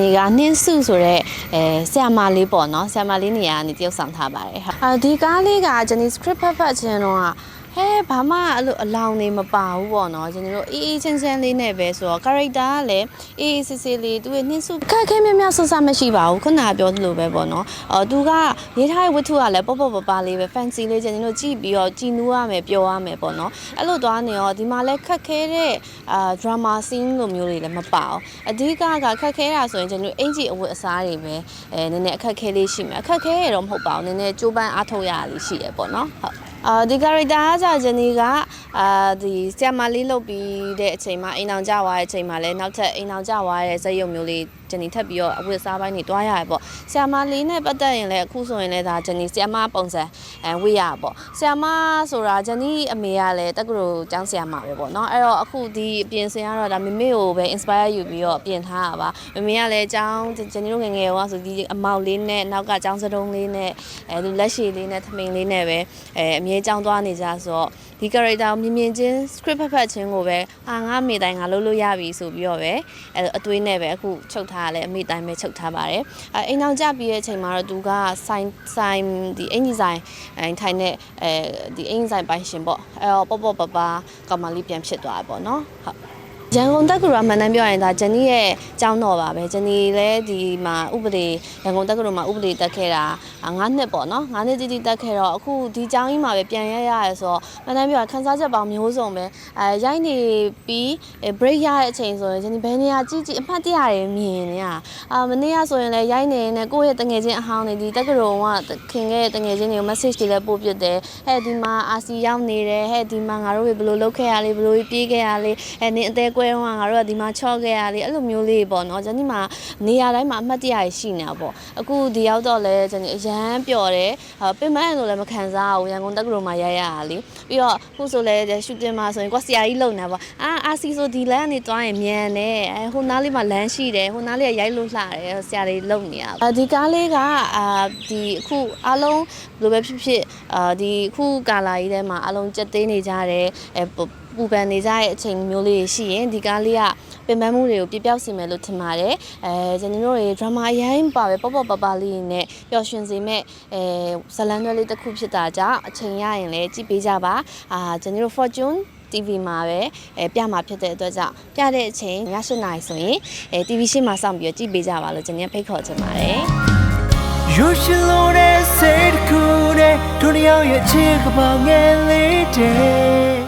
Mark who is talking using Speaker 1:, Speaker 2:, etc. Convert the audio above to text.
Speaker 1: နီကနှင်းစုဆိုတဲ့အဲဆရာမလေးပေါ့နော်ဆရာမလေးနေရာကနေတယောက်ဆောင်ထားပါတယ်ဟုတ်အာဒီကားလေးကဂျန်နီ script ဖတ်ဖတ်ခြင်းတော့ ဟဲဘာမှအဲ့လိုအလောင်းနေမပါဘူးပေါ့နော်ကျွန်တော်တို့အေးအေးချမ်းချမ်းလေးနဲ့ပဲဆိုတော့ character ကလည်းအေးအေးဆေးဆေးလေးသူရဲ့နှင်းစုခက်ခဲမြမြဆဆမရှိပါဘူးခုနကပြောသလိုပဲပေါ့နော်အော်သူကရေးထားတဲ့ဝတ္ထုကလည်းပေါ့ပေါ့ပပလေးပဲ fancy လေးကျွန်တော်တို့ကြည့်ပြီးတော့ကြည်နူးရမယ်ပျော်ရမယ်ပေါ့နော်အဲ့လိုသွားနေရောဒီမှာလည်းခက်ခဲတဲ့အာ drama scene လိုမျိုးတွေလည်းမပါဘူးအဓိကကခက်ခဲတာဆိုရင်ကျွန်တော်အင်ဂျီအဝတ်အစားတွေပဲအဲနည်းနည်းအခက်ခဲလေးရှိမယ်အခက်ခဲရတော့မဟုတ်ပါဘူးနည်းနည်းကြိုးပမ်းအားထုတ်ရတာလေးရှိရပေါ့နော်ဟုတ် အာဒီ character ကကြာဂျနီကအာဒီဆီယမလေးလုပ်ပြီးတဲ့အချိန်မှာအိမ်အောင်ကြွားတဲ့အချိန်မှာလည်းနောက်ထပ်အိမ်အောင်ကြွားတဲ့ဇက်ရုံမျိုးလေး ဂျနီထပ်ပြီးတော့အဝတ်စားပိုင်းတွေတွားရတယ်ပေါ့ဆီယမလေးနဲ့ပတ်သက်ရင်လည်းအခုဆိုရင်လည်းဒါဂျနီဆီယမပုံစံအဲဝေးရပေါ့ဆီယမဆိုတာဂျနီအမေကလည်းတက္ကသိုလ်ကျောင်းဆီယမပဲပေါ့နော်အဲ့တော့အခုဒီအပြင်ဆင်ကတော့ဒါမမေကိုပဲ inspire ယူပြီးတော့ပြင်ထားတာပါမမေကလည်းကျောင်းဂျနီတို့ငယ်ငယ်ကဆိုဒီအမောက်လေးနဲ့နောက်ကကျောင်းစတုံးလေးနဲ့အဲသူလက်ရှည်လေးနဲ့ထမိန်လေးနဲ့ပဲအဲအမြဲကျောင်းသွားနေကြဆိုတော့ဒီ character ကိုမြင်မြင်ချင်း script ဖတ်ဖတ်ချင်းကိုပဲအာငါအမေတိုင်းငါလုပ်လို့ရပြီဆိုပြီးတော့ပဲအဲအသွေးနဲ့ပဲအခုချုပ်ထားရလဲအမေတိုင်းပဲချုပ်ထားပါတယ်အဲအိမ်အောင်ကြပြီးတဲ့အချိန်မှာတော့သူကဆိုင်ဆိုင်ဒီအင်ဂျီဆိုင်အဲထိုင်တဲ့အဲဒီအင်ဂျီဆိုင်ပိုင်ရှင်ပေါ့အဲတော့ပေါ့ပေါ့ပပကောင်မလေးပြန်ဖြစ်သွားတယ်ပေါ့နော်ဟုတ်ရန်ကုန်တက္ကသိုလ်ကမှန်တမ်းပြောရင်ဒါဂျန်နီရဲ့ကျောင်းတော်ပါပဲဂျန်နီလည်းဒီမှာဥပဒေရန်ကုန်တက္ကသိုလ်မှာဥပဒေတက်ခဲ့တာ 9နှစ်ပေါ့နော်9နှစ်တိတိတက်ခဲ့တော့အခုဒီကျောင်းကြီးမှာပဲပြန်ရရရဲဆိုတော့မှန်တမ်းပြောရင်ခန်းစားချက်ပေါင်းမျိုးစုံပဲအဲရိုက်နေပြီး break ရတဲ့အချိန်ဆိုရင်ဂျန်နီဘယ်နေရာကြည့်ကြည့်အမှတ်တရတွေမြင်နေရအာမနေ့ကဆိုရင်လည်းရိုက်နေနေကိုယ့်ရဲ့တငယ်ချင်းအဟောင်းတွေဒီတက္ကသိုလ်ကခင်ခဲ့တဲ့တငယ်ချင်းတွေကို message တွေလည်းပို့ပြတယ်ဟဲ့ဒီမှာ RC ရောက်နေတယ်ဟဲ့ဒီမှာငါတို့တွေဘယ်လိုလုပ်ခဲ့ရလဲဘယ်လိုပြေးခဲ့ရလဲအဲနင်အသေးကွဲတော့ငါတို့ကဒီမှာချော့ခဲ့ရလေအဲ့လိုမျိုးလေးပေါ့နော်ဂျန်နီမှာနေရာတိုင်းမှာအမှတ်တရရှိနေတာပေါ့အခုဒီရောက်တော့လဲဂျန်နီအရန်ပျော်တယ်ပင်မလို့လည်းမခံစားဘူးရန်ကုန်တက္ကသိုလ်မှာရရတာလေပြီးတော့ခုဆိုလဲရှူတင်မှာဆိုရင်ကွာဆရာကြီးလုံနေတာပေါ့အာ RC ဆိုဒီလမ်းကနေတွားရင်မြန်တယ်အဲဟိုနားလေးမှာလမ်းရှိတယ်ဟိုနားလေးကရိုက်လို့လှတယ်ဆရာတွေလုံနေရဒီကားလေးကအာဒီအခုအားလုံးဘယ်လိုပဲဖြစ်ဖြစ်အာဒီခုကာလာကြီးထဲမှာအားလုံးကြက်သေးနေကြတယ်အဲ ပူပန်နေကြတဲ့အချိန်မျိုးလေးရှိရင်ဒီကားလေးကပင်ပန်းမှုတွေကိုပြပြောက်စေမယ်လို့ထင်ပါတယ်အဲကျွန်တော်တို့တွေ drama အရင်ပါပဲပေါ့ပေါ့ပပလေးနဲ့ပျော်ရွှင်စေမဲ့အဲဇလန်တွဲလေးတစ်ခုဖြစ်တာကြောင့်အချိန်ရရင်လည်းကြည့်ပေးကြပါအာကျွန်တော်တို့ fortune TV မှာပဲအဲပြမှာဖြစ်တဲ့အတွက်ကြောင့်ပြတဲ့အချိန်ည7:00နာရီဆိုရင်အဲ TV ရှင်းမှာစောင့်ပြီးတော့ကြည့်ပေးကြပါလို့ကျွန်တော်ဖိတ်ခေါ်ချင်ပါတယ်
Speaker 2: You should know that say the cool day တို့တယောက်ရဲ့အခြေကပောင်ငယ်လေးတဲ့